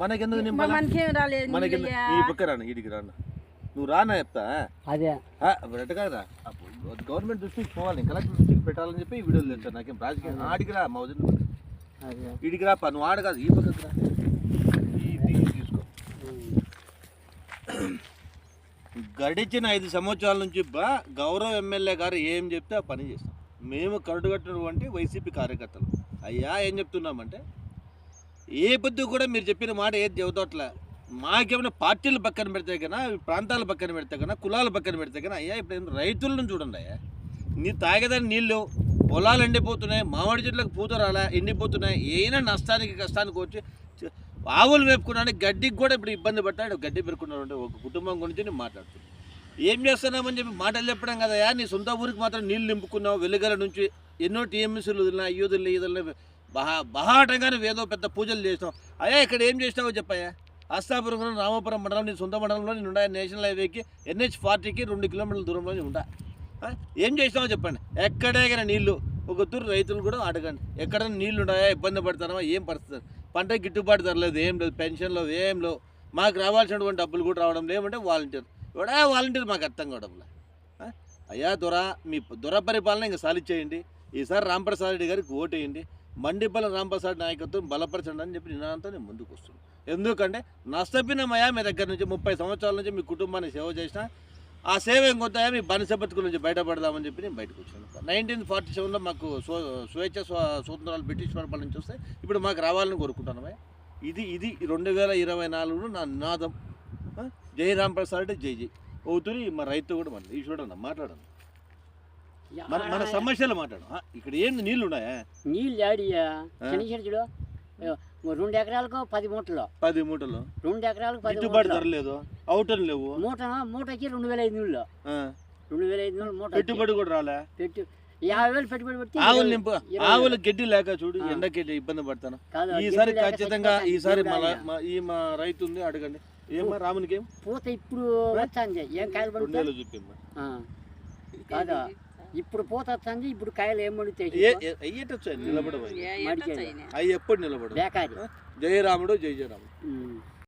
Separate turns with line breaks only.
మనకెందుకు నింపాలా?
మనకేం రాలేదు
మనకెందుకు?
నీళ్ళయ్యా.
నీ పక్క రాను ఇడికి రాను? నువ్వు రానా చెప్తా
అదే.
కాదురా? అప్పుడు గవర్నమెంట్ దృష్టికి పోవాలి కలెక్టర్ దృష్టికి పెట్టాలని చెప్పి ఈ వీడియోలు తెచ్చాను నాకేం రాజకీయం ఆడికి రా మా వదిన.
అదే.
ఇడికి రా పా, నువ్వు ఆడ కాదు ఈ పక్కకు రా. ఈ తీసుకో. గడిచిన ఐదు సంవత్సరాల నుంచి బా గౌరవ ఎమ్మెల్యే గారు ఏం చెప్తే ఆ పని చేస్తాం. మేము కరుడుగట్టినటువంటి వైసీపీ కార్యకర్తలు. అయ్యా ఏం చెప్తున్నామంటే ఏ పొద్దు కూడా మీరు చెప్పిన మాట ఏది చెబుతోట్లే. మాకేమైనా పార్టీలు పక్కన పెడితే కన్నా ప్రాంతాల పక్కన పెడితే కన్నా కులాల పక్కన పెడితే కన్నా అయ్యా ఇప్పుడు రైతులను చూడండి అయ్యా. నీ తాగేదాని నీళ్ళు పొలాలు ఎండిపోతున్నాయి మామిడి చెట్లకు పూత రాలే ఎండిపోతున్నాయి ఏమైనా నష్టానికి కష్టానికి వచ్చి ఆవులు వేపుకున్నాడు గడ్డికి కూడా ఇప్పుడు ఇబ్బంది పడ్డాడు గడ్డి పెరుకున్నాడు అంటే ఒక కుటుంబం గురించి నేను మాట్లాడుతున్నాను. ఏం చేస్తున్నామని చెప్పి మాటలు చెప్పడం కదయా నీ సొంత ఊరికి మాత్రం నీళ్ళు నింపుకున్నావు వెలుగల నుంచి ఎన్నో టీఎంసీలు వదిలినా అయ్యి వదిలినా వదిలినా బహా బహాటంగానే ఏదో పెద్ద పూజలు చేసినావు అయ్యా ఇక్కడ ఏం చేసినావో చెప్పయ్యా. అస్తాపురం రామాపురం మండలం నీ సొంత మండలంలో నేను ఉండా నేషనల్ హైవేకి ఎన్హెచ్ ఫార్టీకి రెండు కిలోమీటర్ల దూరంలో ఉంటా ఏం చేసినావో చెప్పండి. ఎక్కడైనా నీళ్ళు ఒక తూరు రైతులు కూడా అడగండి. ఎక్కడైనా నీళ్ళు ఉన్నాయా ఇబ్బంది పడతారా ఏం పరిస్థితి? పంట గిట్టుబాటు ధరలేదు ఏం లేదు పెన్షన్లో ఏం లేవు. మాకు రావాల్సినటువంటి డబ్బులు కూడా రావడం లేవంటే వాలంటీర్. ఎవడా వాలంటీర్ మాకు అర్థం కావడంలే అయ్యా దొర మీ దొర పరిపాలన ఇంకా సాలిచ్చేయండి ఈసారి రాంప్రసాద్ రెడ్డి గారికి ఓటేయండి మండిపల్లి రాంప్రసాద్ నాయకత్వం బలపరచండి అని చెప్పి నినాదంతో నేను ముందుకు వస్తున్నాను ఎందుకంటే నష్టపోయినమయ్యా మీ దగ్గర నుంచి ముప్పై సంవత్సరాల నుంచి మీ కుటుంబాన్ని సేవ చేసిన ఆ సేవ ఇంకొంత మీ బానిస బతుకుల నుంచి బయటపడదామని చెప్పి నేను బయటకు వచ్చాను. నైన్టీన్ ఫార్టీ సెవెన్లో మాకు స్వ స్వేచ్ఛ స్వతంత్రాలు బ్రిటిష్ పరిపాలన నుంచి వస్తే ఇప్పుడు మాకు రావాలని కోరుకుంటున్నామయ్యా ఇది ఇది రెండు వేల ఇరవై నాలుగులో నా నినాదం. జై రామ్ జై జై. అవుతుంది మా రైతు కూడా మన ఈ చూడండి మాట్లాడండి. మన మన సమస్యలు మాట్లాడు. ఇక్కడ ఏంది నీళ్ళు ఉన్నాయా?
నీళ్ళు ఆడియా చిన్న రెండు ఎకరాలకు పది మూటలు.
పది మూటలు.
రెండు ఎకరాలకు పది
గిట్టుబాటు ధర లేదు. అవుటర్ లేవు.
మూట మూటకి రెండు వేల ఐదు రెండు వేల ఐదు మూట.
పెట్టుబడి కూడా రాలే.
పెట్టు యాభై వేలు పెట్టుబడి పెడితే
ఆవులు నింపు ఆవులు గెడ్డి లేక చూడు
ఆ.
ఎండకి ఇబ్బంది పడతాను. ఈసారి
గిడ్డు
ఖచ్చితంగా. ఈసారి
గిడ్డు.
మా- ఈ మా రైతు ఉంది అడగండి. ఏమా రామునికి ఏం?
పూత ఇప్పుడు వస్తుంది ఏం కాయలు పడితే?
రెండేళ్ళు చూపిమ్మా
ఆ. కాదా ఇప్పుడు పూత వస్తుంది ఇప్పుడు కాయలు ఏం పడితే
ఏ అయ్యేటచ్చు నిలబడవు. అవి. ఎప్పుడు నిలబడవు?
బేకారి
జయ రాముడు జై జయ రాముడు
ఉమ్.